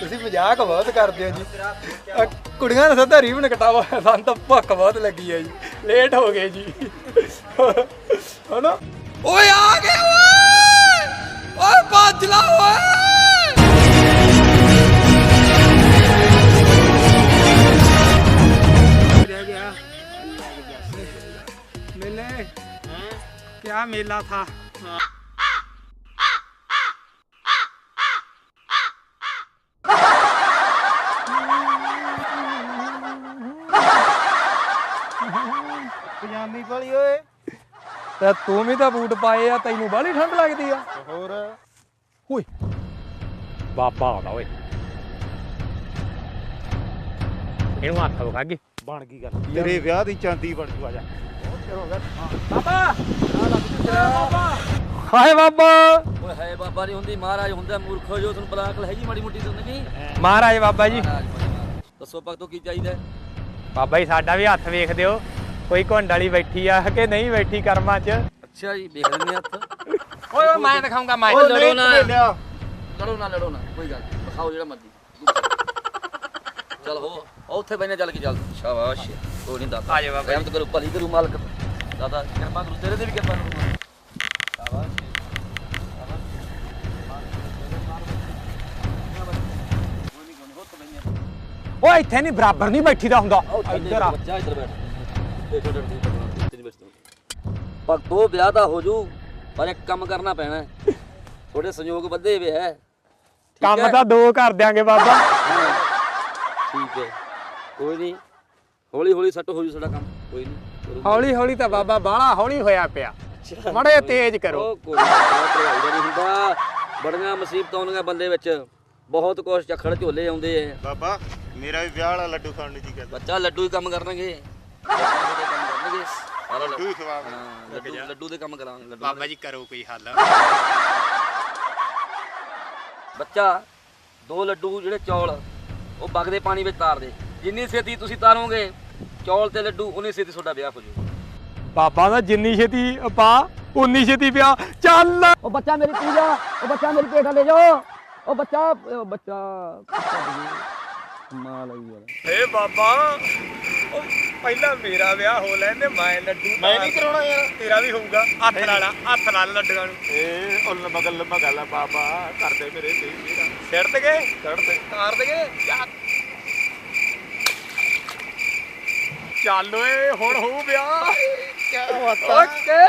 ਤੁਸੀਂ ਮਜ਼ਾਕ ਬਹੁਤ ਕਰਦੇ ਹੋ ਜੀ ਆਹ ਕੁੜੀਆਂ ਦਾ ਸਦਾ ਰੀਬਨ ਕਟਾਵਾ ਸਾਨੂੰ ਤਾਂ ਭੁੱਖ ਬਹੁਤ ਲੱਗੀ ਹੈ ਜੀ ਲੇਟ ਹੋ ਗਏ ਜੀ ਹਨਾ ਓਏ ਆ ਗਏ ਓਏ ਓਏ ਭੱਜ ਲਾ ਓਏ रह गया मेले क्या मेला था ਪਜਾਮੀ ਵਾਲੀ ਓਏ। ਤੇ ਤੂੰ ਵੀ ਤਾਂ ਬੂਟ ਪਾਏ ਆ ਤੈਨੂੰ ਬਾਹਲੀ ਠੰਡ ਲੱਗਦੀ ਆ। ਹੋਰ। ਓਏ। ਬਾਬਾ ਆਉਂਦਾ ਓਏ। ਇਹਨੂੰ ਹੱਥ ਵਿਖਾ ਕੇ ਬਣ ਗਈ ਗੱਲ। ਤੇਰੇ ਵਿਆਹ ਦੀ ਚਾਂਦੀ ਬਣ ਜੂ ਆ ਜਾ। ਹਾਏ ਬਾਬਾ। ਓਏ ਹੈ ਬਾਬਾ ਨਹੀਂ ਹੁੰਦੀ। ਮਹਾਰਾਜ ਹੁੰਦਾ ਮੂਰਖੋ ਜੋ ਤੁਹਾਨੂੰ ਬਲਾਕਲ ਹੈਗੀ ਮਾੜੀ ਮੋਟੀ ਜ਼ਿੰਦਗੀ। ਮਹਾਰਾਜ ਬਾਬਾ ਜੀ। ਦੱਸੋ ਭਗਤੋ ਕੀ ਚਾਹੀਦਾ? ਬਾਬਾ ਜੀ ਸਾਡਾ ਵੀ ਹੱਥ ਵੇਖ ਦਿਓ। ਕੋਈ ਘੁੰਡ ਵਾਲੀ ਬੈਠੀ ਆ ਕਿ ਨਹੀਂ ਬੈਠੀ ਕਰਮਾਂ 'ਚ? ਅੱਛਾ ਜੀ ਦੇਖ ਲੈਂਦੇ ਹਾਂ ਹੱਥ। ਓਏ ਮੈਂ ਦਿਖਾਉਂਗਾ ਮੈਂ ਓਏ ਲੜੋ ਨਾ। ਲੜੋ ਨਾ ਲੜੋ ਨਾ ਕੋਈ ਗੱਲ। ਦਿਖਾਓ ਜਿਹੜਾ ਮਰਜ਼ੀ। ਚਲ ਹੋ ਉੱਥੇ ਬੈਨੇ ਚੱਲ ਕੇ ਚੱਲ। ਸ਼ਾਬਾਸ਼ ਕੋਈ ਨਹੀਂ ਦਾਤਾ। ਆ ਜਾ ਬਾਬਾ ਜੀ। ਰਹਿਮਤ ਕਰੋ ਭਲੀ ਕਰੂ ਮਾਲਕ। ਦਾਦਾ ਕਿਰਪਾ ਕਰੂ ਤੇਰੇ ਤੇ ਵੀ ਕਿਰਪਾ ਕਰੂ ਸ਼ਾਬਾਸ਼। ਓਏ ਇੱਥੇ ਨਹੀਂ ਬਰਾਬਰ ਨਹੀਂ ਬੈਠੀ ਦਾ ਹੁੰਦਾ ਇੱਧਰ ਆ। ਬੱਚਾ ਇੱਧਰ ਬੈਠ। ਬੈਠਦਾ ਭਗਤੋ ਵਿਆਹ ਤਾਂ ਹੋ ਜੂ ਪਰ ਇੱਕ ਕੰਮ ਕਰਨਾ ਪੈਣਾ। ਥੋੜੇ ਸੰਯੋਗ ਵਧੇ ਵੇ ਹੈ। ਕੰਮ? ਤਾਂ ਦੋ ਕਰ ਦਿਆਂਗੇ ਬਾਬਾ। ਠੀਕ ਹੈ। ਕੋਈ ਨਹੀਂ ਹੌਲੀ ਹੌਲੀ ਸੱਟ ਹੋ ਜੂ ਸਾਡਾ ਕੰਮ। ਕੋਈ ਨਹੀਂ ਹੌਲੀ ਹੌਲੀ ਤਾਂ ਬਾਬਾ ਬਾਹਲਾ ਹੌਲੀ ਹੋਇਆ ਪਿਆ। ਮੜੇ ਤੇਜ਼ ਕਰੋ। ਉਹ ਕੋਈ ਪ੍ਰਭਾਵ ਦਾ ਨਹੀਂ ਹੁੰਦਾ। ਬੜੀਆਂ ਮੁਸੀਬਤਾਂ ਆਉਂਦੀਆਂ ਬੰਦੇ ਵਿੱਚ। ਬਹੁਤ ਕੁਛ ਝੱਖੜ ਝੋਲੇ ਆਉਂਦੇ ਐ ਬਾਬਾ ਮੇਰਾ ਵੀ ਵਿਆਹ ਵਾਲਾ ਲੱਡੂ ਖਾਣ ਨੂੰ ਜੀ ਕਰਦਾ। ਬੱਚਾ ਲੱਡੂ ਹੀ ਕੰਮ ਕਰਨਗੇ। ਲੱਡੂ ਦੇ ਕੰਮ ਕਰਨਗੇ ਸਾਰਾ ਲੱਡੂ ਹੀ ਖਵਾ ਹਾਂ, ਲੱਡੂ ਲੱਡੂ ਦੇ ਕੰਮ ਕਰਾਂਗੇ ਲੱਡੂ ਬਾਬਾ ਜੀ ਕਰੋ ਕੋਈ ਹੱਲ ਬੱਚਾ ਦੋ ਲੱਡੂ ਜਿਹੜੇ ਚੌਲ ਉਹ ਵਗਦੇ ਪਾਣੀ ਵਿੱਚ ਤਾਰ ਦੇ। ਜਿੰਨੀ ਛੇਤੀ ਤੁਸੀਂ ਤਾਰੋਗੇ ਚੌਲ ਤੇ ਲੱਡੂ ਉਨੀ ਛੇਤੀ ਤੁਹਾਡਾ ਵਿਆਹ ਹੋ ਜਾਊਗਾ। ਬਾਬਾ ਦਾ ਜਿੰਨੀ ਛੇਤੀ ਪਾ ਉਨੀ ਛੇਤੀ ਪਿਆ। ਚੱਲ! ਉਹ ਬੱਚਾ ਮੇਰੀ ਪੂਜਾ ਉਹ ਬੱਚਾ ਮੇਰੀ ਪੇਟਾ ਲੈ ਜਾਓ ਉਹ ਬੱਚਾ ਉਹ ਬੱਚਾ ਮਾਲ ਆਈ ਯਾਰ। ਏ ਬਾਬਾ ਉਹ ਪਹਿਲਾਂ ਮੇਰਾ ਵਿਆਹ ਹੋ ਲੈਂਦੇ ਮੈਂ ਲੱਡੂ ਮੈਂ ਨਹੀਂ ਕਰਾਉਣਾ ਯਾਰ। ਤੇਰਾ ਵੀ ਹੋਊਗਾ। ਹੱਥ ਨਾਲ ਹੱਥ ਨਾਲ ਲੱਡੂਆਂ ਨੂੰ। ਏ ਉਲ ਮਗਲ ਮਗਲ ਬਾਬਾ ਕਰਦੇ ਮੇਰੇ ਤੇ ਮੇਰਾ ਛੱਡ ਦਗੇ ਚੜ ਤੇ। ਤਾਰ ਦਗੇ ਚੱਲ ਓਏ ਹੁਣ ਹੋਊ ਵਿਆਹ। ਕੀ ਬਾਤ ਓਕੇ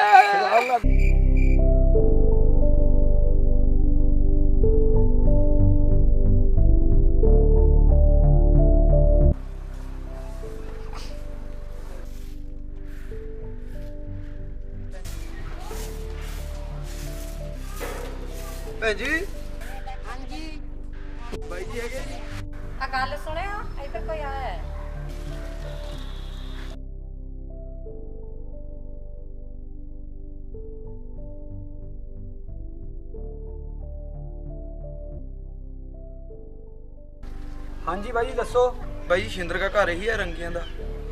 ਭੈਣ ਜੀ? ਹਾਂਜੀ। ਬਾਈ ਜੀ ਹੈਗੇ ਜੀ? ਆ ਗੱਲ ਸੁਣਿਓ ਇੱਥੇ ਕੋਈ ਆਇਆ ਹੈ? ਹਾਂਜੀ ਬਾਈ ਜੀ ਦੱਸੋ। ਬਾਈ ਜੀ ਸ਼ਿੰਦਰ ਦਾ ਘਰ ਇਹੀ ਹੈ ਰੰਗੀਆਂ ਦਾ?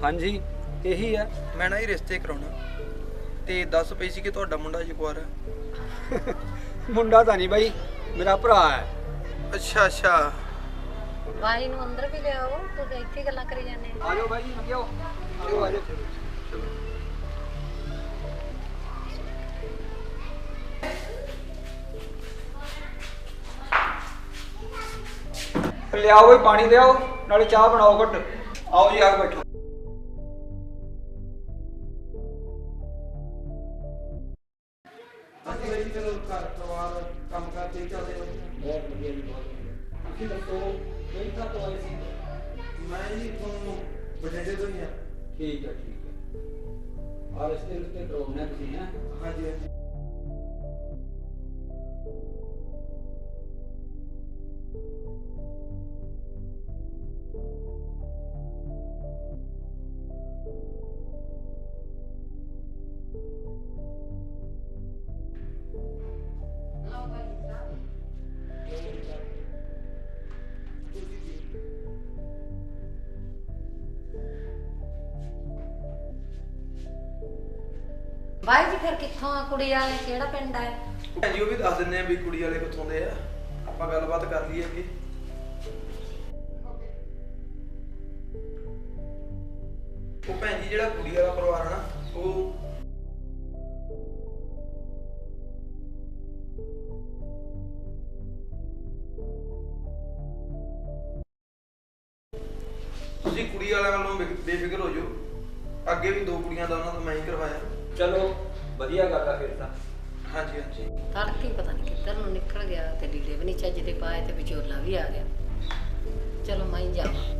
ਹਾਂਜੀ ਇਹੀ ਹੈ। ਮੈਂ ਨਾ ਹੀ ਰਿਸ਼ਤੇ ਕਰਾਉਣਾ। ਤੇ ਦੱਸ ਪਈ ਸੀ ਕਿ ਤੁਹਾਡਾ ਮੁੰਡਾ ਜੀ ਕੁਆਰਾ ਹੈ। ਮੁੰਡਾ ਤਾਂ ਨਹੀਂ ਬਾਈ ਮੇਰਾ ਭਰਾ ਹੈ। ਅੱਛਾ ਅੱਛਾ। ਬਾਈ ਨੂੰ ਅੰਦਰ ਵੀ ਲਿਆਓ ਤੁਸੀਂ ਇੱਥੇ ਗੱਲਾਂ ਕਰੀ ਜਾਂਦੇ ਆ। ਜਾਓ ਬਾਈ ਜੀ ਮੰਗਿਓ ਆਜੋ ਲਿਆਓ ਪਾਣੀ ਲਿਆਓ ਨਾਲੇ ਚਾਹ ਬਣਾਓ ਘੱਟ। ਆਓ ਜੀ ਆ ਕੇ ਬੈਠੋ। ਹੀ ਆ ਠੀਕ ਹੈ ਠੀਕ ਹੈ ਆ ਰਸਤੇ ਰਸਤੇ ਕਰੋਨਾ ਤੁਸੀਂ ਹੈ? ਹਾਂਜੀ ਹਾਂਜੀ। ਕੁੜੀ ਵਾਲੇ ਕਿਹੜਾ ਪਿੰਡ ਆ ਇਹ? ਜੀ ਉਹ ਵੀ ਦੱਸ ਦਿੰਦੇ ਆ ਵੀ ਕੁੜੀ ਵਾਲੇ ਕਿੱਥੋਂ ਦੇ ਆ। ਆਪਾਂ ਗੱਲਬਾਤ ਕਰ ਲਈਏ ਅੱਗੇ। ਉਹ ਭੈਣ ਜੀ ਜਿਹੜਾ ਕੁੜੀ ਵਾਲਾ ਪਰਿਵਾਰ ਆ ਨਾ ਉਹ ਕੁੜੀ ਵਾਲਿਆਂ ਵੱਲੋਂ ਬੇਫਿਕਰ ਹੋ ਜਾਓ। ਅੱਗੇ ਵੀ ਦੋ ਕੁੜੀਆਂ ਦਾ ਉਹਨਾਂ ਤੋਂ ਮੈਂ ਹੀ ਕਰਵਾਇਆ। ਚਲੋ। ਵਧੀਆ ਗੱਲ ਆ ਫਿਰ ਤਾਂ। ਹਾਂਜੀ ਹਾਂਜੀ। ਤੜਕੇ ਹੀ ਪਤਾ ਨਹੀਂ ਕਿੱਧਰ ਨੂੰ ਨਿਕਲ ਗਿਆ ਤੇ ਲੀੜੇ ਵੀ ਨਹੀਂ ਚੱਜ ਦੇ ਪਾਏ ਤੇ ਵਿਚੋਲਾ ਵੀ ਆ ਗਿਆ। ਚਲੋ ਮੈਂ ਹੀ ਜਾਵਾਂ।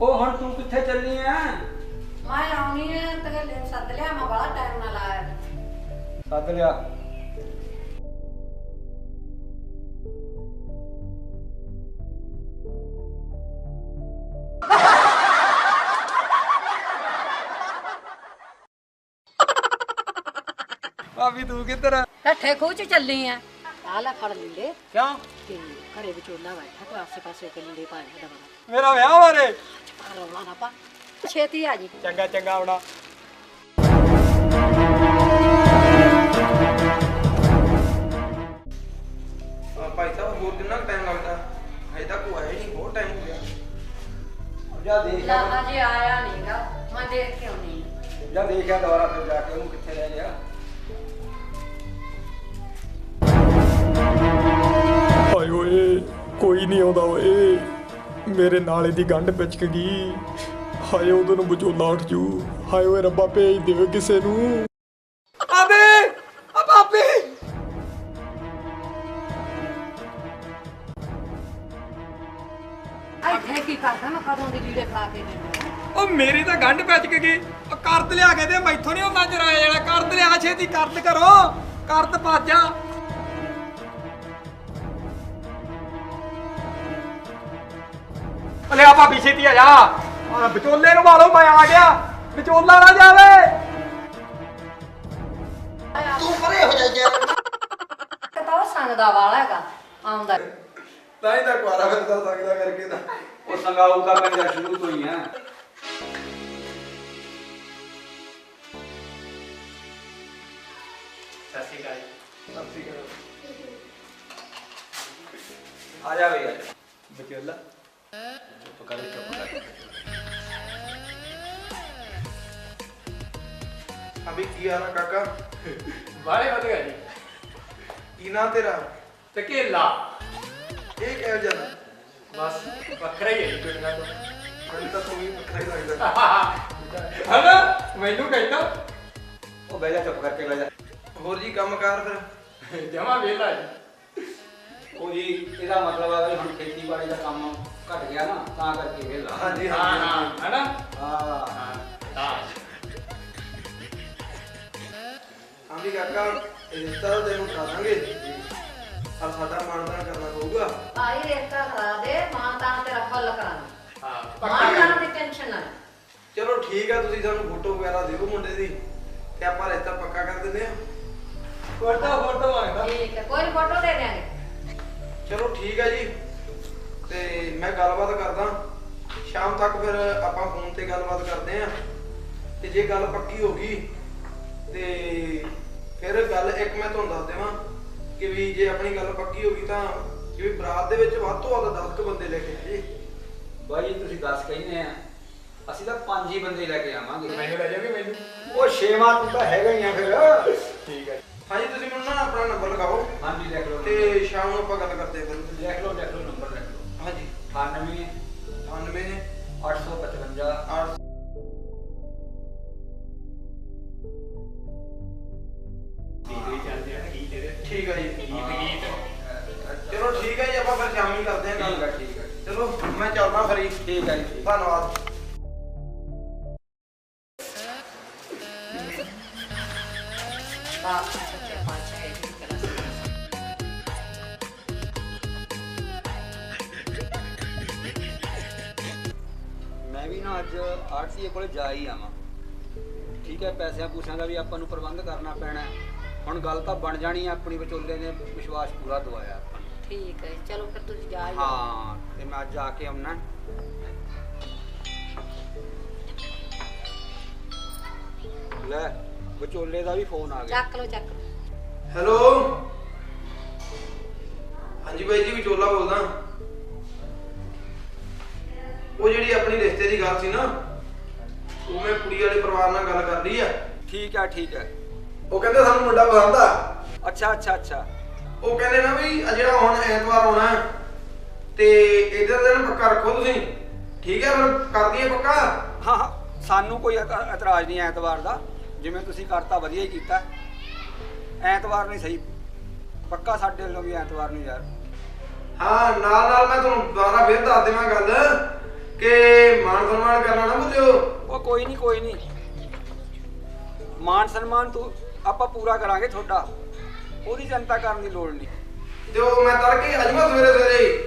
ਉਹ ਹੁਣ ਤੂੰ ਕਿੱਥੇ ਚੱਲੀ ਆ ਮੈਂ ਆਉਣੀ ਹੈ ਤੇ ਲੈ ਸੱਦ ਲਿਆ ਮੈਂ ਬੜਾ ਟਾਈਮ ਨਾਲ ਆਇਆ ਸੱਦ ਲਿਆ। ਭਾਬੀ ਤੂੰ ਕਿੱਧਰ ਆ ਠੱਠੇ ਖੂਹ ਚ ਚੱਲੀ ਆ ਆ ਲੈ ਫੜ ਲੀੜੇ ਕਿਉਂ? ਤੇ ਘਰੇ ਵਿਚੋਲਾ ਬੈਠਾ ਤੇ ਆਸੇ ਪਾਸੇ ਪਾਏ ਨੇ ਦਬਾ ਮੇਰਾ ਵਿਆਹ ਬਾਰੇ ਰੌਲਾ ਨਾ ਪਾ ਛੇਤੀ ਆ ਜੀ। ਚੰਗਾ ਚੰਗਾ ਆਉਣਾ। ਅਹ ਭਾਈ ਸਾਹਿਬ ਹੋਰ ਕਿੰਨਾ ਟਾਈਮ ਲੱਗਦਾ? ਹਜੇ ਤੱਕ ਉਹ ਆਇਆ ਹੀ ਨਹੀਂ ਬਹੁਤ ਟਾਈਮ ਹੋ ਗਿਆ। ਜਾ ਦੇਖ। ਲਾ ਆ ਅਜੇ ਆਇਆ ਨਹੀਂਗਾ ਮੈਂ ਦੇਖ ਕੇ ਆਉਣੀ ਜਾ ਦੇਖਿਆ ਦੁਬਾਰਾ ਫਿਰ ਜਾ ਕੇ। ਉਹਨੂੰ ਕੋਈ ਨਹੀਂ ਆਉਂਦਾ ਓਏ। ਮੇਰੇ ਨਾਲੇ ਦੀ ਗੰਢ ਪਿਚਕ ਗਈ। ਹਾਏ ਉਦੋਂ ਨੂੰ ਵਿਚੋਲਾ ਉੱਠ ਜੂ। ਹਾਏ ਓਏ ਰੱਬਾ ਭੇਜ ਦਿਓ ਕਿਸੇ ਨੂੰ। ਆਬੇ ਆ ਭਾਬੀ। ਇੱਥੇ ਕੀ ਕਰਦਾ ਮੈਂ ਕਦੋਂ ਦੀ ਲੀੜੇ ਪਾ ਕੇ ਦਿੰਦਾ ਉਹ ਮੇਰੀ ਤਾਂ ਗੰਢ ਪਿਚਕ ਗਈ। ਉਹ ਕਰਦ ਲਿਆ ਕੇ ਦੇ ਮੈਥੋਂ ਨਹੀਂ ਹੁੰਦਾ ਜਰਾਇਆ ਜਾਣਾ ਕਰਦ ਲਿਆ ਛੇਤੀ ਕਰਦ ਕਰੋ। ਕਰਦ ਪਾਜਾ ਆ ਭਾਬੀ ਛੇਤੀ ਆ ਜਾ। ਆ ਵਿਚੋਲੇ ਨੂੰ ਮਾਰੋ ਮੈਂ ਆ ਗਿਆ। ਵਿਚੋਲਾ ਨਾ ਜਾਵੇ। ਤਾਂ ਉਹ ਸੰਗਦਾ ਵਾਲਾ ਹੈਗਾ ਆਉਂਦਾ। ਤਾਂ ਹੀ ਤਾਂ ਕੁਆਰਾ ਫਿਰਦਾ ਸਕਦਾ ਕਰਕੇ ਤਾਂ। ਉਹ ਸੰਗਾਊ ਦਾ ਮੈਂ ਸ਼ੁਰੂ ਤੋਂ ਹੀ ਆ। ਆ ਜਾ ਬਈ। ਆ ਜਾ ਵਿਚੋਲਾ ਅਭੀ ਕੀ ਹਾਲ ਆ ਕਾਕਾ? ਬਾਰੇ ਵਧੀਆ ਜੀ। ਕੀ ਨਾਂ ਤੇਰਾ? ਤੇ ਕੇਲਾ ਇਹ ਕਿਹੋ ਜਿਹਾ ਨਾਂ? ਬਸ ਵੱਖਰਾ ਹੀ ਹੈ ਜੀ ਕੋਈ ਨਾ ਕੋਈ ਮੈਨੂੰ ਤਾਂ ਤੂੰ ਵੀ ਵੱਖਰਾ ਹੀ ਲੱਗਦਾ। ਹਨਾ? ਮੈਨੂੰ ਕਹਿੰਦਾ ਉਹ ਬਹਿ ਜਾ ਚੁੱਪ ਕਰਕੇ ਬਹਿ ਜਾ। ਹੋਰ ਜੀ ਕੰਮ ਕਾਰ ਫਿਰ? ਜਮਾ ਵੇਲਾ ਜੀ। ਉਹ ਜੀ ਇਹਦਾ ਮਤਲਬ ਆ ਵੀ ਹੁਣ ਖੇਤੀਬਾੜੀ ਦਾ ਕੰਮ ਘਟ ਗਿਆ ਨਾ ਤਾਂ ਕਰਕੇ ਵੇਲਾ ਹਾਂਜੀ ਹਾਂ ਹਾਂ। ਹਨਾ? ਹਾਂ ਹਾਂ। ਹਾਂ। ਵੀ ਕਾਕਾ ਇਹ ਰਿਸ਼ਤਾ ਤਾਂ ਤੈਨੂੰ ਕਰਾ ਦਾਂਗੇ। ਆ ਸਾਡਾ ਮਾਨਦਾਨ ਕਰਨਾ ਪਊਗਾ। ਆਈ ਰੇਤਾ ਕਰਾ ਦੇ ਮਾਂ ਤਾਂ ਤੇਰਾ ਫੁੱਲ ਕਰਾਂਗੇ ਹਾਂ ਮਾਂ ਤਾਂ ਦੀ ਟੈਨਸ਼ਨ ਨਾ। ਚਲੋ ਠੀਕ ਆ ਤੁਸੀਂ ਸਾਨੂੰ ਫੋਟੋ ਵਗੈਰਾ ਦਿਓ ਮੁੰਡੇ ਦੀ। ਤੇ ਆਪਾਂ ਰਿਸ਼ਤਾ ਪੱਕਾ ਕਰ ਦਿੰਦੇ ਆ ਫੋਟੋ ਫੋਟੋ ਮੰਗਦਾ ਠੀਕ ਹੈ ਕੋਈ ਫੋਟੋ ਦੇ ਦਿਆਂਗੇ। ਚਲੋ ਠੀਕ ਆ ਜੀ। ਤੇ ਮੈਂ ਗੱਲਬਾਤ ਕਰਦਾ। ਸ਼ਾਮ ਤੱਕ ਫਿਰ ਆਪਾਂ ਫੋਨ ਤੇ ਗੱਲਬਾਤ ਕਰਦੇ ਆ ਤੇ ਜੇ ਗੱਲ ਪੱਕੀ ਹੋ ਗਈ ਤੇ ਫਿਰ ਗੱਲ ਇੱਕ ਮੈਂ ਤੁਹਾਨੂੰ ਦੱਸ ਦੇਵਾਂ ਕਿ ਵੀ ਜੇ ਆਪਣੀ ਗੱਲ ਪੱਕੀ ਹੋ ਗਈ ਤਾਂ ਕਿ ਵੀ ਬਰਾਤ ਦੇ ਵਿੱਚ ਵੱਧ ਤੋਂ ਵੱਧ 10 ਕੁ ਬੰਦੇ ਲੈ ਕੇ ਆਏ ਬਾਈ ਤੁਸੀਂ ਦੱਸ ਕਹਿੰਦੇ ਆ। ਅਸੀਂ ਤਾਂ ਪੰਜ ਹੀ ਬੰਦੇ ਲੈ ਕੇ ਆਵਾਂਗੇ। ਮੈਨੂੰ ਲੈ ਜਾਓਗੇ ਮੈਨੂੰ। ਉਹ ਛੇਵਾਂ ਤੂੰ ਤਾਂ ਹੈਗਾ ਹੀ ਆ ਫਿਰ। ਠੀਕ ਹੈ ਹਾਂਜੀ ਤੁਸੀਂ ਮੈਨੂੰ ਨਾ ਆਪਣਾ ਨੰਬਰ ਲਿਖਾਓ। ਹਾਂਜੀ ਲਿਖ ਲਓ ਤੇ ਸ਼ਾਮ ਨੂੰ ਆਪਾਂ ਗੱਲ ਕਰਦੇ ਹਾਂ ਫਿਰ। ਲਿਖ ਲਓ ਲਿਖ ਲਓ ਨੰਬਰ ਹਾਂਜੀ 98 98 855 8 ਠੀਕ ਆ ਜੀ। ਚਲੋ ਠੀਕ ਹੈ ਜੀ ਆਪਾਂ ਫਿਰ ਸ਼ਾਮੀ ਕਰਦੇ ਹਾਂ ਠੀਕ ਗੱਲ ਆ ਠੀਕ ਆ। ਚਲੋ ਮੈਂ ਚੱਲਦਾ ਫਿਰ। ਜੀ। ਠੀਕ ਆ। ਜੀ। ਧੰਨਵਾਦ। ਅੱਜ ਆਰਟੀਏ ਕੋਲੇ ਜਾ ਹੀ ਆਵਾਂ ਠੀਕ ਹੈ ਪੈਸਿਆਂ ਪੂਸਿਆਂ ਦਾ ਵੀ ਆਪਾਂ ਨੂੰ ਪ੍ਰਬੰਧ ਕਰਨਾ ਪੈਣਾ ਹੈ। ਹੁਣ ਗੱਲ ਤਾਂ ਬਣ ਜਾਣੀ ਹੈ ਆਪਣੀ ਵਿਚੋਲੇ ਨੇ ਵਿਸ਼ਵਾਸ ਪੂਰਾ ਦਵਾਇਆ ਆਪਾਂ ਨੂੰ। ਠੀਕ ਹੈ ਚਲੋ ਫਿਰ ਤੁਸੀਂ ਜਾ ਹੀ ਆਓ। ਹਾਂ ਤੇ ਮੈਂ ਅੱਜ ਜਾ ਕੇ ਆਉਣਾ ਲੈ ਵਿਚੋਲੇ ਦਾ ਵੀ ਫੋਨ ਆ ਗਿਆ ਚੱਕ ਲਓ ਚੱਕ ਲਓ ਹੈਲੋ ਹਾਂਜੀ ਬਾਈ ਜੀ ਵਿਚੋਲਾ ਬੋਲਦਾ ਉਹ ਜਿਹੜੀ ਆਪਣੀ ਰਿਸ਼ਤੇ ਦੀ ਗੱਲ ਸੀ ਨਾ ਉਹ ਮੈਂ ਕੁੜੀ ਵਾਲੇ ਪਰਿਵਾਰ ਨਾਲ ਗੱਲ ਕਰ ਲਈ ਆ। ਠੀਕ ਹੈ ਠੀਕ ਹੈ ਉਹ ਕਹਿੰਦੇ ਸਾਨੂੰ ਮੁੰਡਾ ਪਸੰਦ ਆ। ਅੱਛਾ ਅੱਛਾ ਅੱਛਾ। ਉਹ ਕਹਿੰਦੇ ਨਾ ਵੀ ਆ ਜਿਹੜਾ ਹੁਣ ਐਤਵਾਰ ਆਉਣਾ ਹੈ, ਤੇ ਇਹਦਾ ਦਿਨ ਪੱਕਾ ਰੱਖੋ ਤੁਸੀਂ। ਠੀਕ ਹੈ ਫਿਰ ਕਰ ਦਈਏ ਪੱਕਾ? ਹਾਂ ਹਾਂ। ਸਾਨੂੰ ਕੋਈ ਇਤ- ਇਤਰਾਜ਼ ਨਹੀਂ ਐਤਵਾਰ ਦਾ। ਜਿਵੇਂ ਤੁਸੀਂ ਕਰਤਾ ਵਧੀਆ ਹੀ ਕੀਤਾ। ਐਤਵਾਰ ਨਹੀਂ ਸਹੀ। ਪੱਕਾ ਸਾਡੇ ਵੱਲੋਂ ਵੀ ਐਤਵਾਰ ਨੂੰ ਯਾਰ। ਹਾਂ ਨਾਲ ਨਾਲ ਮੈਂ ਤੁਹਾਨੂੰ ਦੁਬਾਰਾ ਫਿਰ ਦੱਸ ਦੇਵਾਂ ਗੱਲ। ਕਿ ਮਾਨ ਸਨਮਾਨ ਕਰਨਾ ਨਾ ਭੁੱਲਿਓ। ਉਹ ਕੋਈ ਨਹੀਂ ਕੋਈ ਨਹੀਂ ਮਾਨ ਸਨਮਾਨ ਤੂੰ ਆਪਾਂ ਪੂਰਾ ਕਰਾਂਗੇ ਤੁਹਾਡਾ। ਉਹਦੀ ਚਿੰਤਾ ਕਰਨ ਦੀ ਲੋੜ ਨਹੀਂ ਤੇ ਉਹ ਮੈਂ ਤੜਕੇ ਜਾਊਂਗਾ ਸਵੇਰੇ ਸਵੇਰੇ। ਹੀ।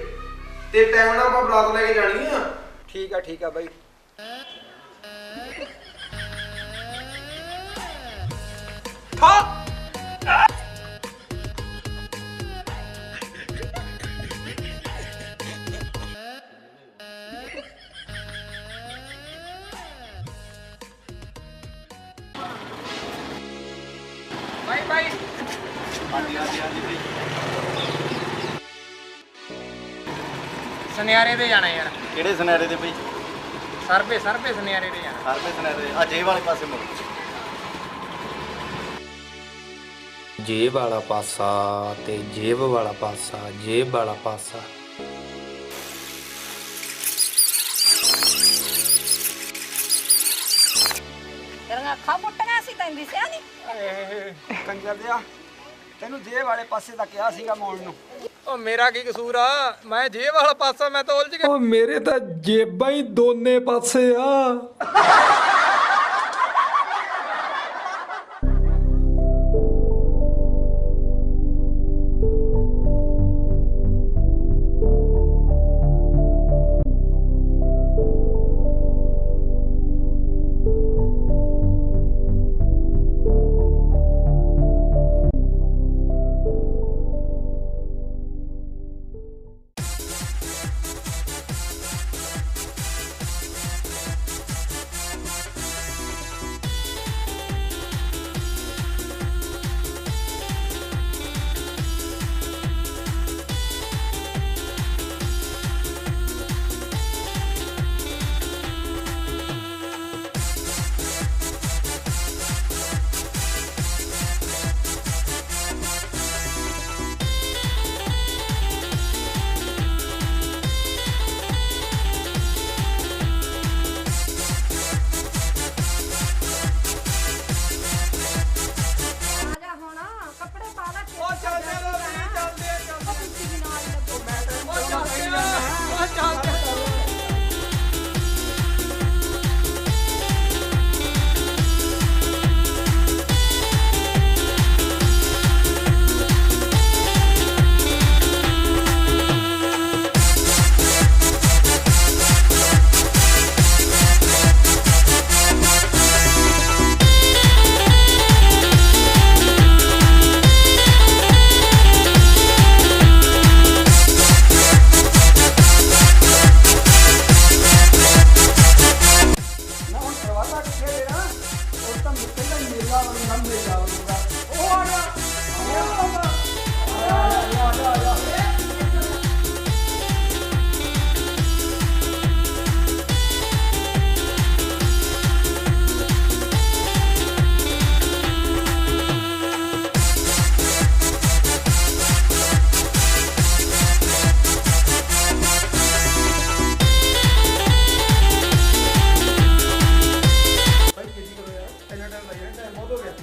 ਤੇ ਟਾਈਮ ਨਾਲ ਆਪਾਂ ਬਰਾਤ ਲੈ ਕੇ ਜਾਣੀ ਆ। ਠੀਕ ਆ ਠੀਕ ਆ ਬਾਈ। ਸੁਨਿਆਰੇ ਦੇ ਜਾਣਾ ਯਾਰ। ਕਿਹੜੇ ਸੁਨਹਿਰੇ ਦੇ ਬਈ? ਸਰਬੇ ਸਰਬੇ ਸੁਨਿਆਰੇ ਦੇ ਜਾਣਾ। ਹਰਵੇ ਸੁਨਹਿਰੇ ਦੇ ਆ ਜੇਬ ਵਾਲੇ ਪਾਸੇ ਮੁੜ। ਜੇਬ ਵਾਲਾ ਪਾਸਾ ਤੇ ਜੇਬ ਵਾਲਾ ਪਾਸਾ ਜੇਬ ਵਾਲਾ ਪਾਸਾ। ਤੇਰੀਆਂ ਅੱਖਾਂ ਮੁੱਟੀਆਂ ਸੀ ਤੈਨੂੰ ਦਿਸਿਆ ਨਹੀਂ ਕੰਜਰ ਦਿਆ ਤੈਨੂੰ ਜੇਬ ਵਾਲੇ ਪਾਸੇ ਦਾ ਕਿਹਾ ਸੀਗਾ ਮੋੜ ਨੂੰ। ਉਹ ਮੇਰਾ ਕੀ ਕਸੂਰ ਆ? ਮੈਂ ਜੇਬ ਵਾਲਾ ਪਾਸਾ, ਮੈਂ ਤਾਂ ਉਲਝ ਗਿਆ। ਉਹ ਮੇਰੇ ਤਾਂ ਜੇਬਾਂ ਹੀ ਦੋਨੇ ਪਾਸੇ ਆ। ਆ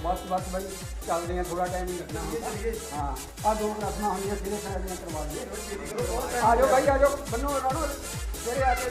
ਬਸ ਬਸ ਬਾਈ ਚੱਲਦੇ ਆ ਥੋੜਾ ਟਾਈਮ ਹੀ ਲੱਗਣਾ। ਹੁਣ ਹਾਂ ਆ ਦੋ ਰਸਮਾਂ ਹੁੰਦੀਆਂ ਜਿਹੜੇ ਸਾਈਡ ਕਰਵਾ ਲਈਏ। ਆ ਜਾਓ ਬਾਈ ਆ ਜਾਓ। ਬੰਨੋ, ਰਾਣੋ। ਤੇਰੇ ਆ ਕੇ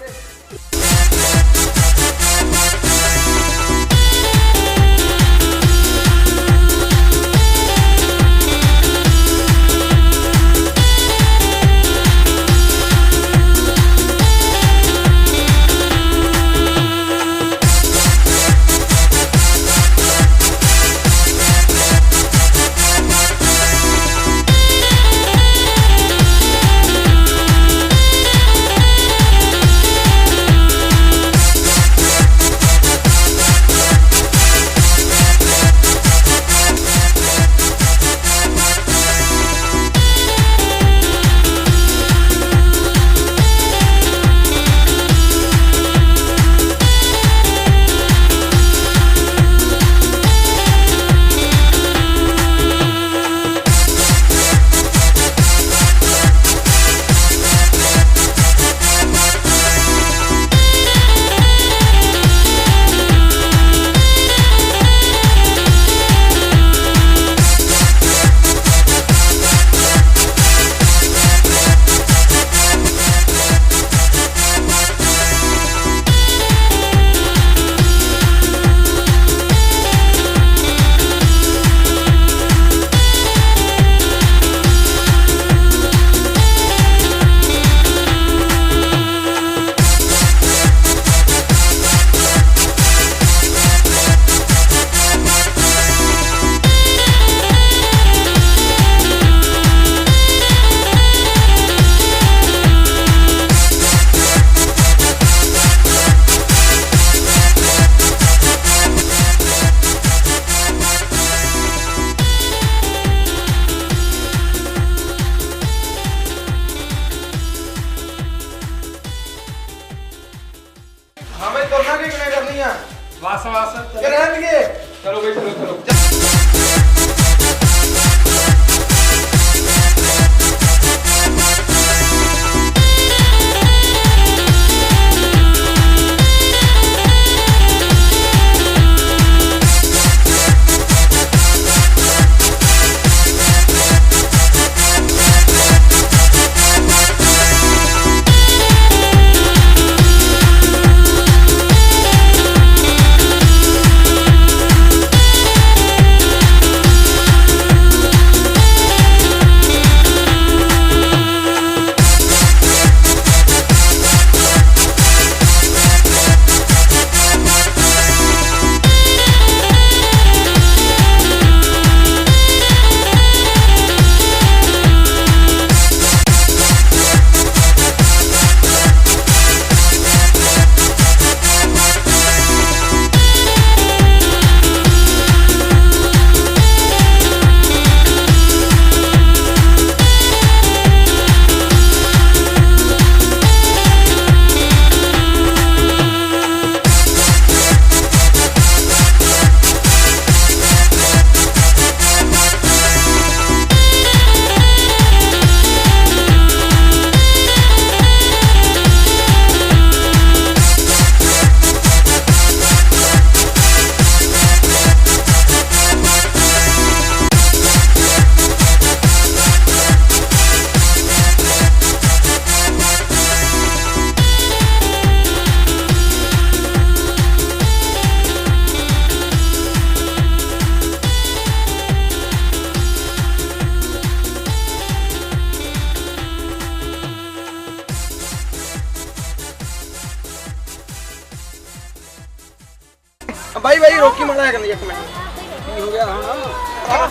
ਆ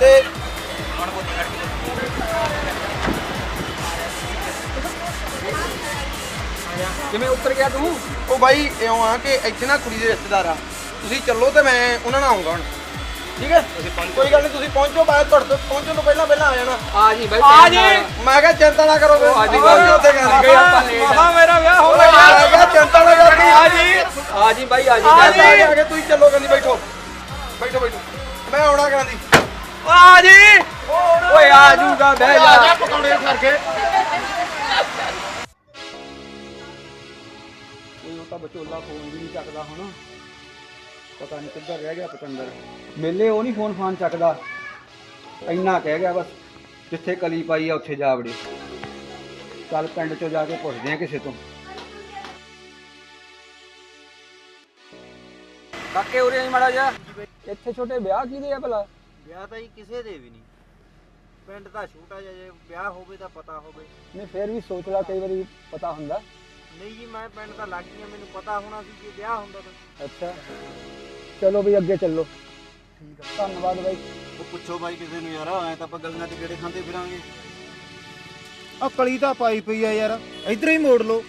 ਤੇ ਕਿਵੇਂ ਉੱਤਰ ਗਿਆ ਤੂੰ? ਉਹ ਬਾਈ ਇਉਂ ਆ ਕਿ ਇੱਥੇ ਨਾ ਕੁੜੀ ਦੇ ਰਿਸ਼ਤੇਦਾਰ ਆ। ਤੁਸੀਂ ਚੱਲੋ ਤੇ ਮੈਂ ਉਹਨਾਂ ਨਾਲ ਆਉਂਗਾ ਹੁਣ। ਠੀਕ ਹੈ? ਕੋਈ ਗੱਲ ਨਹੀਂ ਤੁਸੀਂ ਪਹੁੰਚੋ ਬਾਅਦ ਤੁਹਾਡੇ ਤੋਂ ਪਹੁੰਚਣ ਤੋਂ ਪਹਿਲਾਂ ਪਹਿਲਾਂ ਆ ਜਾਣਾ। ਆ ਜੀ ਬਾਈ ਆ ਜੀ। ਮੈਂ ਕਿਹਾ ਚਿੰਤਾ ਨਾ ਕਰੋ ਅੱਜ ਹੀ ਪਹੁੰਚੋ ਉੱਥੇ ਆ ਗਏ ਆ। ਮਹਾ ਮੇਰਾ ਵਿਆਹ ਹੋ ਮੈਂ ਗਿਆ। ਕਿਹਾ ਚਿੰਤਾ ਨਾ ਕਰੋ ਆ ਜੀ। ਆ ਜੀ ਬਾਈ ਆ ਜੀ ਆ ਜੀ। ਆ ਕੇ ਤੁਸੀਂ ਚੱਲੋ ਕਹਿੰਦੀ ਬੈਠੋ। ਬੈਠੋ ਬੈਠੋ। ਮੈਂ ਆਉਣਾ ਕਹਿੰਦੀ ਆ ਜੀ। ਓਏ ਆ ਜੂਗਾ ਬਹਿ ਜਾ। ਪਕੌੜੇ ਕਰਕੇ ਉਹ ਤਾਂ ਬਚੋਲਾ ਫੋਨ ਵੀ ਨਹੀਂ ਚੱਕਦਾ ਹੁਣ। ਪਤਾ ਨਹੀਂ ਕਿੱਧਰ ਰਹਿ ਗਿਆ ਪਤੰਦਰ। ਮੇਲੇ ਉਹ ਨਹੀਂ ਫੋਨ ਫਾਨ ਚੱਕਦਾ। ਇੰਨਾ ਕਹਿ ਗਿਆ ਬਸ ਜਿੱਥੇ ਕਲੀ ਪਾਈ ਆ ਉੱਥੇ ਜਾ ਵੜੇ। ਚੱਲ ਪਿੰਡ ਚੋਂ ਜਾ ਕੇ ਪੁੱਛਦੇ ਆ ਕਿਸੇ ਤੋਂ। ਕਾਕੇ ਉਰੇ ਆਈ ਮੜਾ ਜਾ ਇੱਥੇ ਛੋਟੇ ਵਿਆਹ ਕਿਹਦੇ ਆ ਭਲਾ? ਵਿਆਹ ਤਾਂ ਜੀ ਕਿਸੇ ਦੇ ਵੀ ਨਹੀਂ। ਪਿੰਡ ਤਾਂ ਛੋਟਾ ਜਿਹਾ ਜੇ ਵਿਆਹ ਹੋਵੇ ਤਾਂ ਪਤਾ ਹੋਵੇ। ਨਹੀਂ ਫੇਰ ਵੀ ਸੋਚ ਲਾ ਕਈ ਵਾਰੀ ਪਤਾ ਹੁੰਦਾ। ਨਹੀਂ ਜੀ ਮੈਂ ਪਿੰਡ ਤਾਂ ਲੱਗ ਗਿਆ ਮੈਨੂੰ ਪਤਾ ਹੋਣਾ ਸੀ ਜੇ ਵਿਆਹ ਹੁੰਦਾ ਤਾਂ। ਅੱਛਾ। ਚਲੋ ਵੀ ਅੱਗੇ ਚੱਲੋ। ਠੀਕ ਆ। ਧੰਨਵਾਦ ਬਾਈ। ਉਹ ਪੁੱਛੋ ਬਾਈ ਕਿਸੇ ਨੂੰ ਯਾਰ ਐ ਤਾਂ ਆਪਾਂ ਗਲੀਆਂ 'ਚ ਗੇੜੇ ਖਾਂਦੇ ਫਿਰਾਂਗੇ। ਆ ਕਲੀ ਤਾਂ ਪਾਈ ਪਈ ਆ ਯਾਰ ਇਧਰ ਹੀ ਮੋੜ ਲਓ।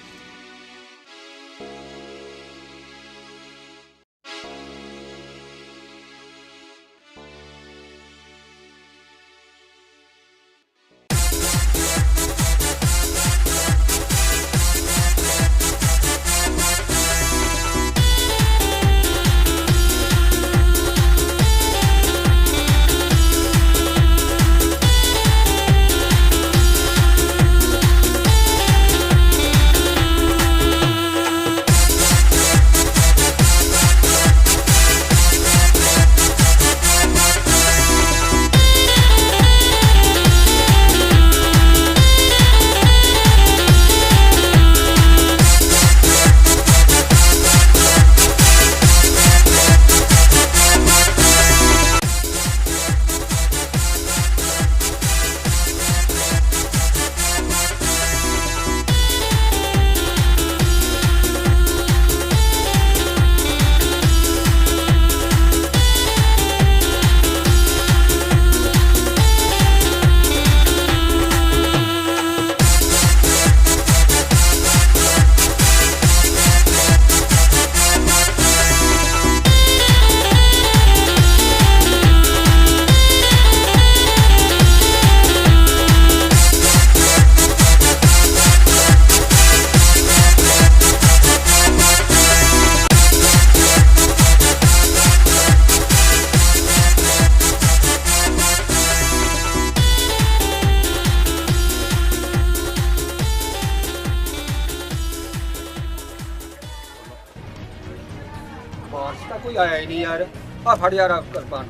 ਆ ਫੜ ਯਾਰ ਆਹ ਕਿਰਪਾਨ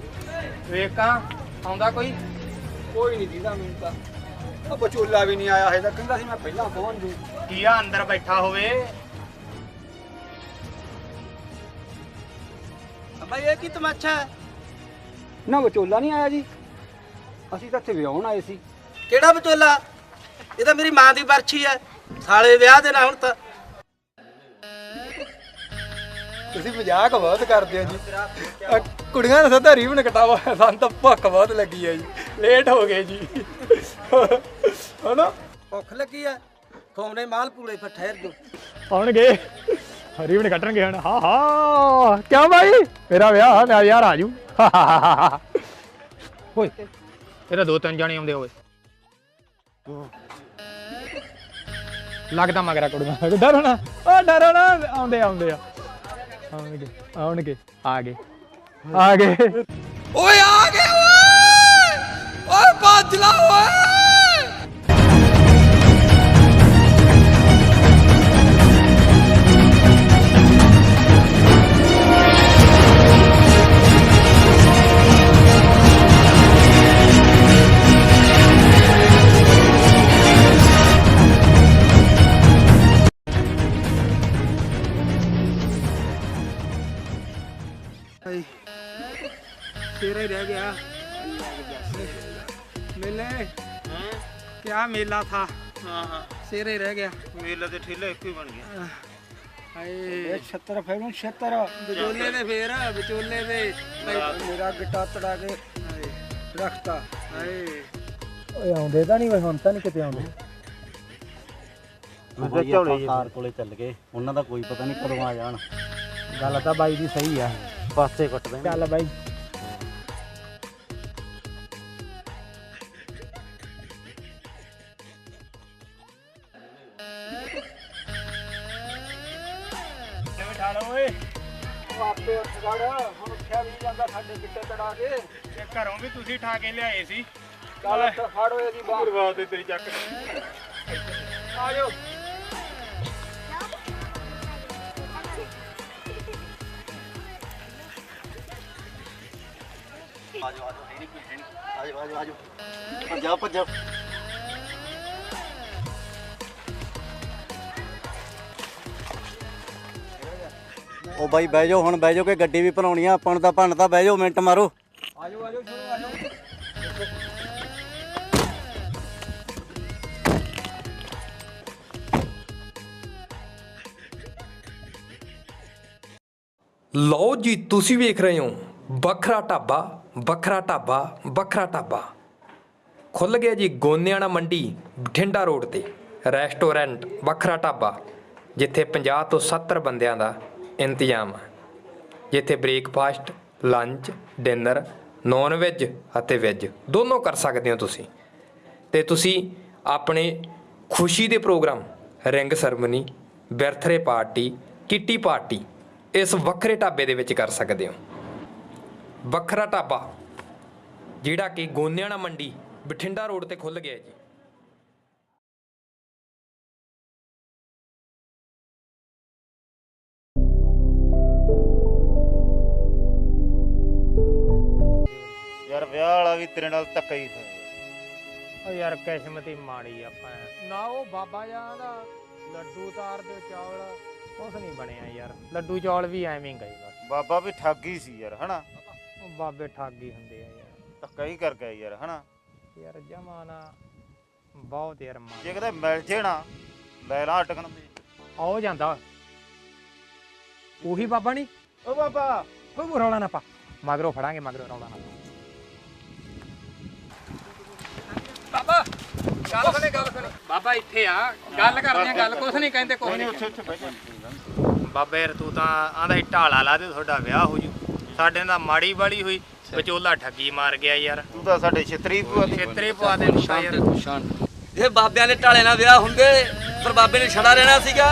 ਵੇਖਾਂ ਆਉਂਦਾ ਕੋਈ? ਕੋਈ ਨਹੀਂ ਦੀਦਾ ਮੈਨੂੰ ਤਾਂ। ਆ ਬਚੋਲਾ ਵੀ ਨਹੀਂ ਆਇਆ ਹੈ ਤਾਂ ਕਹਿੰਦਾ ਸੀ ਮੈਂ ਪਹਿਲਾਂ ਪਹੁੰਚ ਜੂ ਕੀ ਆ ਅੰਦਰ ਬੈਠਾ ਹੋਵੇ? ਬਾਈ ਇਹ ਕੀ ਤਮਾਸ਼ਾ ਹੈ? ਨਾ ਬਚੋਲਾ ਨਹੀਂ ਆਇਆ ਜੀ। ਅਸੀਂ ਤਾਂ ਇੱਥੇ ਵਿਆਹਣ ਆਏ ਸੀ। ਕਿਹੜਾ ਵਿਚੋਲਾ? ਇਹ ਤਾਂ ਮੇਰੀ ਮਾਂ ਦੀ ਬਰਛੀ ਹੈ। ਸਾਲੇ ਵਿਆਹ ਦੇ ਨਾਲ ਹੁਣ ਤਾਂ। ਤੁਸੀਂ ਮਜ਼ਾਕ ਬਹੁਤ ਕਰਦੇ ਹੋ ਜੀ। ਕੁੜੀਆਂ ਦਾ ਸਦਾ ਰੀਵਨ ਕਟਾਵਾ ਸਾਨੂੰ ਤਾਂ ਭੁੱਖ ਬਹੁਤ ਲੱਗੀ ਹੈ ਜੀ। ਲੇਟ ਹੋ ਗਏ ਜੀ। ਹਨਾ? ਭੁੱਖ ਲੱਗੀ ਹੈ ਖੋਮਨੇ ਮਾਲ ਪੂੜੇ ਫਿਰ ਠਹਿਰ ਜੋ ਆਉਣਗੇ। ਰੀਵਨ ਕੱਟਣਗੇ ਹੁਣ। ਹਾਂ ਹਾਂ। ਕਿਉਂ ਭਾਈ ਮੇਰਾ ਵਿਆਹ ਮੈਂ ਯਾਰ ਆਜੂ ਓਏ ਇਹਦਾ ਦੋ ਤਿੰਨ ਜਾਣੇ ਆਉਂਦੇ ਹੋਏ ਲੱਗਦਾ ਮਗਰਾ ਕੁੜੀਆਂ। ਡਰੋ ਨਾ। ਓ ਡਰੋ ਨਾ। ਆਉਂਦੇ ਆਉਂਦੇ ਆ। ਆਉਣਗੇ ਆਉਣਗੇ ਆ ਗਏ ਆ ਗਏ ਓਏ ਆ ਗਏ मेला था ਹਾਂ ਹਾਂ सिरे रह गया ਮੇਲਾ ਤੇ ਠੇਲਾ ਇੱਕੋ ਹੀ ਬਣ ਗਿਆ हाय ਇਹ 76 ਫੈਗਨ 76 ਵਿਚੋਲੇ ਦੇ ਫੇਰ ਵਿਚੋਲੇ ਦੇ ਮੇਰਾ ਗਿੱਟਾ ਤੜਾ ਕੇ ਰੱਖਤਾ ਹਾਏ ਓਏ ਆਉਂਦੇ ਤਾਂ ਨਹੀਂ ਓਏ ਹੁਣ ਤਾਂ ਨਹੀਂ ਕਿਤੇ ਆਉਂਦੇ ਮੈਂ ਝੋਲੇ ਕਾਰ ਕੋਲੇ ਚੱਲ ਗਏ ਉਹਨਾਂ ਦਾ ਕੋਈ ਪਤਾ ਨਹੀਂ ਕਦੋਂ ਆ ਜਾਣ ਗੱਲ ਤਾਂ ਬਾਈ ਦੀ ਸਹੀ ਆ ਪਾਸੇ ਕੱਟ ਦੇ ਚੱਲ ਬਾਈ ਸਾਡੇ ਗਿੱਟੇ ਤੜਾ ਕੇ। ਇਹ ਘਰੋਂ ਵੀ ਤੁਸੀਂ ਠਾ ਕੇ ਲਿਆਏ ਸੀ। ਚੱਲ ਉੱਠ ਫੜ ਹੋਏ ਦੀ ਬਾਹ। ਬਰਬਾਦ ਤੇ ਤੇਰੀ ਚੱਕ। ਆ ਜਾਓ। ਆਜੋ ਆਜੋ ਆਜੋ ਭੱਜਾ ਭੱਜਾ। ਉਹ ਬਾਈ ਬਹਿ ਜਾਓ, ਹੁਣ ਬਹਿ ਜਾਓ ਕਿ ਗੱਡੀ ਵੀ ਭਰਾਉਣੀ ਆ, ਆਪਾਂ ਨੂੰ ਤਾਂ ਭੰਨ ਤਾਂ ਬਹਿ ਜਾਓ, ਮਿੰਟ ਮਾਰੋ। ਆਜੋ ਆਜੋ ਸ਼ੁਰੂ ਆਜੋ ਲਓ ਜੀ, ਤੁਸੀਂ ਵੇਖ ਰਹੇ ਹੋ, ਵੱਖਰਾ ਢਾਬਾ ਵੱਖਰਾ ਢਾਬਾ ਵੱਖਰਾ ਢਾਬਾ। ਖੁੱਲ ਗਿਆ ਜੀ ਗੋਨਿਆਣਾ ਮੰਡੀ ਬਠਿੰਡਾ ਰੋਡ ਤੇ। ਰੈਸਟੋਰੈਂਟ, ਵੱਖਰਾ ਢਾਬਾ, ਜਿੱਥੇ 50 ਤੋਂ 70 ਬੰਦਿਆਂ ਦਾ ਇੰਤਜ਼ਾਮ। ਜਿੱਥੇ breakfast, lunch, dinner non veg ਅਤੇ ਵੈਜ ਦੋਨੋਂ ਕਰ ਸਕਦੇ ਹੋ ਤੁਸੀਂ। ਤੇ ਤੁਸੀਂ ਆਪਣੇ ਖੁਸ਼ੀ ਦੇ programme, ring ceremony, birthday party, kitty party, ਇਸ ਵੱਖਰੇ ਢਾਬੇ ਦੇ ਵਿੱਚ ਕਰ ਸਕਦੇ ਹੋ। ਵੱਖਰਾ ਢਾਬਾ, ਜਿਹੜਾ ਕਿ ਗੋਨਿਆਣਾ ਮੰਡੀ, ਬਠਿੰਡਾ ਰੋਡ ਤੇ ਖੁੱਲ ਗਿਆ ਜੀ। ਯਾਰ ਵਿਆਹ ਵਾਲਾ ਵੀ ਤੇਰੇ ਨਾਲ ਧੱਕਾ ਹੀ ਹੋਇਆ। ਓ ਯਾਰ ਕਿਸਮਤ ਹੀ ਮਾੜੀ ਆਪਾਂ। ਨਾ ਉਹ ਬਾਬਾ ਜਾਨ ਦਾ ਲੱਡੂ ਤਾਰ ਦੇ ਚੌਲ ਕੁਛ ਨਹੀਂ ਬਣਿਆ ਯਾਰ। ਲੱਡੂ ਚੌਲ ਵੀ ਐਵੇਂ ਹੀ ਗਏ ਬਸ। ਬਾਬਾ ਵੀ ਠੱਗ ਹੀ ਸੀ ਯਾਰ ਹਨਾ? ਉਹ ਬਾਬੇ ਠੱਗੀ ਹੁੰਦੇ ਆ ਯਾਰ। ਧੱਕਾ ਹੀ ਕਰ ਗਿਆ ਯਾਰ ਹਨਾ? ਯਾਰ ਜਮਾਨਾ ਬਹੁਤ ਯਾਰ ਮਾਰ ਜੇ ਕਿਤੇ ਮਿਲ ਜੇ ਨਾ ਲੈ ਲਾ ਅਟਕਣ ਤੇ ਆਉ ਜਾਂਦਾ। ਉਹੀ ਬਾਬਾ ਨਹੀਂ ਓ ਬਾਬਾ! ਕੋਈ ਰੌਲਾ ਨਾ ਪਾ। ਮਗਰੋਂ ਫੜਾਂਗੇ ਮਗਰੋਂ ਰੌਲਾ ਨਾ ਪਾ। ਬਾਬਾ ਗੱਲ ਸੁਣੇ ਗੱਲ ਸੁਣੇ। ਬਾਬਾ ਇੱਥੇ ਆ ਗੱਲ ਕਰਦੇ ਆ ਗੱਲ ਕੁਛ ਨਹੀਂ ਕਹਿੰਦੇ ਕੁਛ ਨਹੀਂ ਉੱਥੇ ਉੱਥੇ ਬਹਿ ਜਾ। ਬਾਬਾ ਯਾਰ ਤੂੰ ਤਾਂ ਆਂਦਾ ਢਾਲਾ ਲਾ ਦੇ ਤੁਹਾਡਾ ਵਿਆਹ ਹੋ ਜੂ। ਸਾਡੇ ਨਾਲ ਮਾੜੀ ਬਾੜੀ ਹੋਈ ਵਿਚੋਲਾ ਠੱਗੀ ਮਾਰ ਗਿਆ ਯਾਰ। ਤੂੰ ਤਾਂ ਸਾਡੇ ਛਤਰੀ ਪਵਾ ਦੇ ਛੇਤਰੇ ਪਵਾ ਦੇ ਨੂੰ ਤਾਂ ਯਾਰ ਜੇ ਬਾਬਿਆਂ ਦੇ ਢਾਲੇ ਨਾਲ ਵਿਆਹ ਹੁੰਦੇ ਪਰ ਬਾਬੇ ਨੇ ਛੜਾ ਰਹਿਣਾ ਸੀਗਾ।